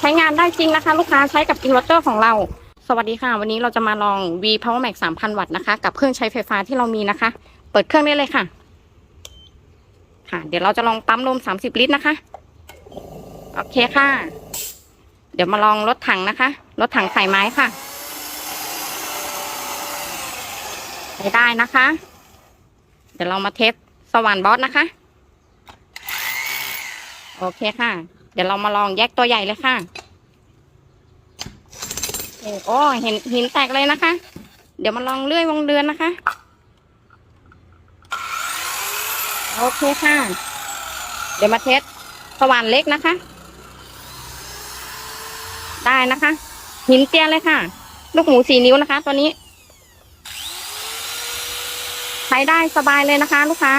ใช้งานได้จริงนะคะ ลูกค้าใช้กับอินเวอร์เตอร์ของเรา สวัสดีค่ะ วันนี้เราจะมาลอง V Power Max 3,000 วัตต์นะคะ กับเครื่องใช้ไฟฟ้าที่เรามีนะคะ เปิดเครื่องได้เลยค่ะ ค่ะ เดี๋ยวเราจะลองปั๊มลม 30 ลิตรนะคะ โอเคค่ะ เดี๋ยวมาลองรถถังนะคะรถถังใสายไม้ค่ะใช้ได้นะคะ เดี๋ยวเรามาเทสสว่านบอสนะคะ โอเคค่ะ เดี๋ยวเรามาลองแยกตัวใหญ่เลยค่ะโอ้เห็นหินแตกเลยนะคะ เดี๋ยวมาลองเลื่อยวงเดือนนะคะ โอเคค่ะ เดี๋ยวมาเทสสว่านเล็กนะคะ ได้นะคะ หินเตียเลยค่ะ ลูกหมูสี่นิ้วนะคะ ตัวนี้ ใช้ได้สบายเลยนะคะ ลูกค้า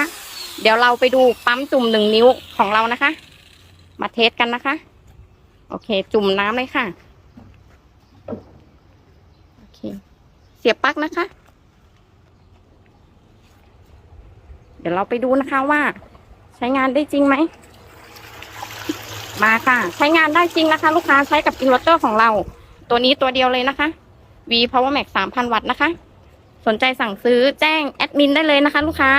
เดี๋ยวเราไปดูปั๊มจุ่มหนึ่งนิ้วของเรานะคะ มาเทสกันนะคะ โอเค จุ่มน้ำเลยค่ะ โอเค เสียบปลั๊กนะคะ เดี๋ยวเราไปดูนะคะว่า ใช้งานได้จริงไหม มาค่ะ ใช้งานได้จริงนะคะ ลูกค้าใช้กับอินเวอร์เตอร์ของเรา ตัวนี้ตัวเดียวเลยนะคะ V Power Max 3,000 วัตต์นะคะ สนใจสั่งซื้อแจ้งแอดมินได้เลยนะคะ ลูกค้า